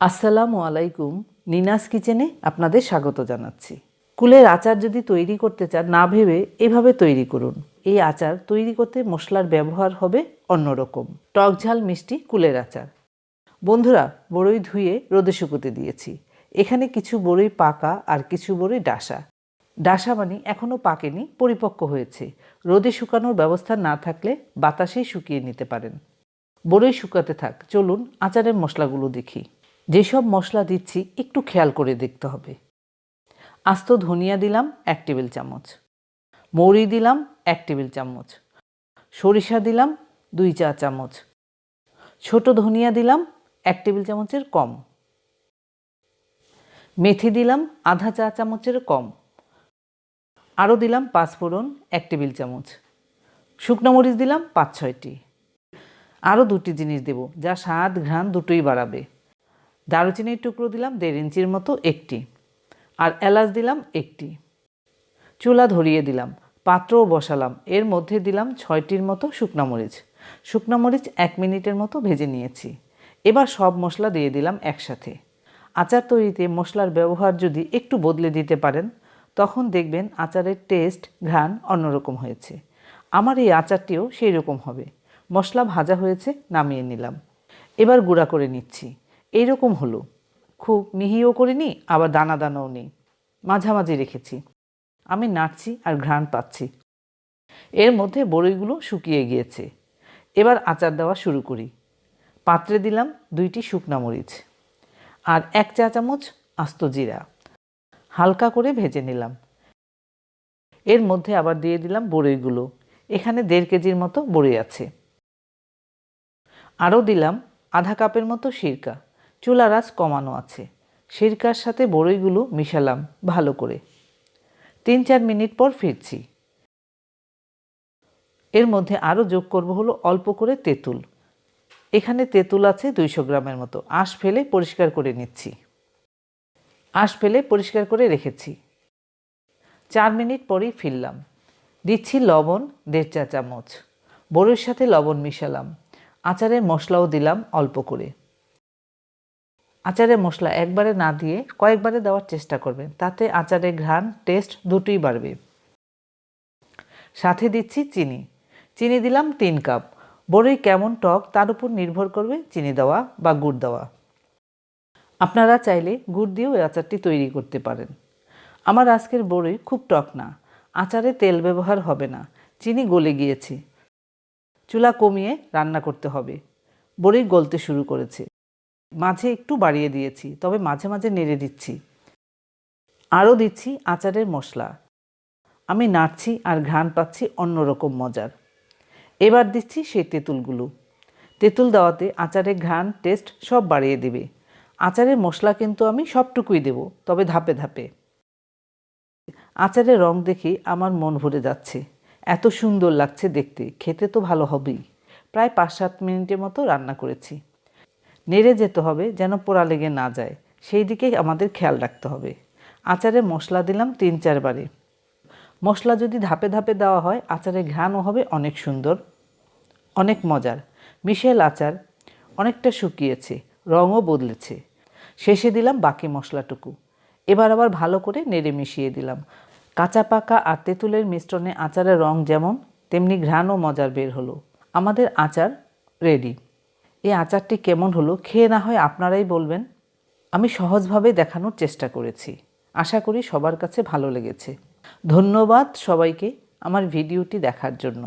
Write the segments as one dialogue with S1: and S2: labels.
S1: আসসালামু আলাইকুম, নিনাস কিচেনে আপনাদের স্বাগত জানাচ্ছি। কুলের আচার যদি তৈরি করতে চান, না ভেবে এভাবে তৈরি করুন। এই আচার তৈরি করতে মশলার ব্যবহার হবে অন্যরকম। টক ঝাল মিষ্টি কুলের আচার। বন্ধুরা, বড়ই ধুয়ে রোদে শুকোতে দিয়েছি। এখানে কিছু বড়ই পাকা আর কিছু বড়ই ডাসা। ডাসা মানে এখনও পাকেনি, পরিপক্ক হয়েছে। রোদে শুকানোর ব্যবস্থা না থাকলে বাতাসেই শুকিয়ে নিতে পারেন। বড়ই শুকাতে থাক, চলুন আচারের মশলাগুলো দেখি। যেসব মশলা দিচ্ছি, একটু খেয়াল করে দেখতে হবে। আস্ত ধনিয়া দিলাম এক টেবিল চামচ। মৌরি দিলাম এক টেবিল চামচ। সরিষা দিলাম দুই চা চামচ। ছোট ধনিয়া দিলাম এক টেবিল চামচের কম। মেথি দিলাম আধা চা চামচের কম। আরও দিলাম পাঁচফোড়ন এক টেবিল চামচ। শুকনো মরিচ দিলাম পাঁচ ছয়টি। আরও দুটি জিনিস দেব, যা স্বাদ, ঘ্রাণ দুটোই বাড়াবে। দারুচিনির টুকরো দিলাম দেড় ইঞ্চির মতো একটি। আর এলাচ দিলাম একটি। চুলা ধরিয়ে দিলাম, পাত্রও বসালাম। এর মধ্যে দিলাম ছয়টির মতো শুকনো মরিচ। শুকনো মরিচ এক মিনিটের মতো ভেজে নিয়েছি। এবার সব মশলা দিয়ে দিলাম একসাথে। আচার তৈরিতে মশলার ব্যবহার যদি একটু বদলে দিতে পারেন, তখন দেখবেন আচারের টেস্ট, ঘ্রাণ অন্যরকম হয়েছে। আমার এই আচারটিও সেই রকম হবে। মশলা ভাজা হয়েছে, নামিয়ে নিলাম। এবার গুঁড়া করে নিচ্ছি। এইরকম হলো। খুব মিহিও করিনি, আবার দানা দানাও নেই। মাঝামাঝি রেখেছি। আমি নাড়ছি আর ঘ্রাণ পাচ্ছি। এর মধ্যে বড়ইগুলো শুকিয়ে গিয়েছে। এবার আচার দেওয়া শুরু করি। পাত্রে দিলাম দুইটি শুকনা মরিচ আর এক চা চামচ আস্ত জিরা। হালকা করে ভেজে নিলাম। এর মধ্যে আবার দিয়ে দিলাম বড়ইগুলো। এখানে দেড় কেজির মতো বড়ি আছে। আরও দিলাম আধা কাপের মতো সিরকা। চুলার আঁচ কমানো আছে। সিরকার সাথে বড়ইগুলো মিশালাম ভালো করে। তিন চার মিনিট পর ফিরছি। এর মধ্যে আরও যোগ করব হলো অল্প করে তেঁতুল। এখানে তেঁতুল আছে দুইশো গ্রামের মতো। আঁশ ফেলে পরিষ্কার করে নিচ্ছি। আঁশ ফেলে পরিষ্কার করে রেখেছি। চার মিনিট পরেই ফিরলাম। দিচ্ছি লবণ দেড় চা চামচ। বড়ির সাথে লবণ মিশালাম। আচারের মশলাও দিলাম অল্প করে। আচারের মশলা একবারে না দিয়ে কয়েকবারে দেওয়ার চেষ্টা করবেন। তাতে আচারের ঘ্রাণ টেস্ট দুটোই বাড়বে। সাথে দিচ্ছি চিনি। চিনি দিলাম তিন কাপ। বড়ই কেমন টক, তার উপর নির্ভর করবে চিনি দেওয়া বা গুড় দেওয়া। আপনারা চাইলে গুড় দিয়েও এই আচারটি তৈরি করতে পারেন। আমার আজকের বড়ই খুব টক না। আচারে তেল ব্যবহার হবে না। চিনি গলে গিয়েছে। চুলা কমিয়ে রান্না করতে হবে। বড়ি গলতে শুরু করেছে। মাঝে একটু বাড়িয়ে দিয়েছি, তবে মাঝে মাঝে নেড়ে দিচ্ছি। আরও দিচ্ছি আচারের মশলা। আমি নাড়ছি আর ঘ্রাণ পাচ্ছি অন্যরকম মজার। এবার দিচ্ছি সেই তেঁতুলগুলো। তেঁতুল দেওয়াতে আচারের ঘ্রাণ, টেস্ট সব বাড়িয়ে দেবে। আচারের মশলা কিন্তু আমি সবটুকুই দেব, তবে ধাপে ধাপে। আচারের রং দেখে আমার মন ভরে যাচ্ছে। এত সুন্দর লাগছে দেখতে, খেতে তো ভালো হবেই। প্রায় পাঁচ সাত মিনিটের মতো রান্না করেছি। নেড়ে যেতে হবে যেন পোড়া লেগে না যায়। সেই দিকে আমাদের খেয়াল রাখতে হবে। আচারে মশলা দিলাম তিন চারবারে মশলা যদি ধাপে ধাপে দেওয়া হয় আচারে ঘ্রাণও হবে অনেক সুন্দর, অনেক মজার। মিশেল আচার অনেকটা শুকিয়েছে, রঙও বদলেছে। শেষে দিলাম বাকি মশলাটুকু। এবার আবার ভালো করে নেড়ে মিশিয়ে দিলাম। কাঁচা পাকা আর তেঁতুলের মিশ্রণে আচারের রং যেমন, তেমনি ঘ্রাণও মজার বের হলো। আমাদের আচার রেডি এই আচারটি কেমন হলো খেয়ে না হয় আপনারাই বলবেন। আমি সহজভাবে দেখানোর চেষ্টা করেছি। আশা করি সবার কাছে ভালো লেগেছে। ধন্যবাদ সবাইকে আমার ভিডিওটি দেখার জন্য।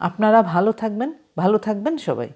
S1: আপনারা ভালো থাকবেন ভালো থাকবেন সবাই।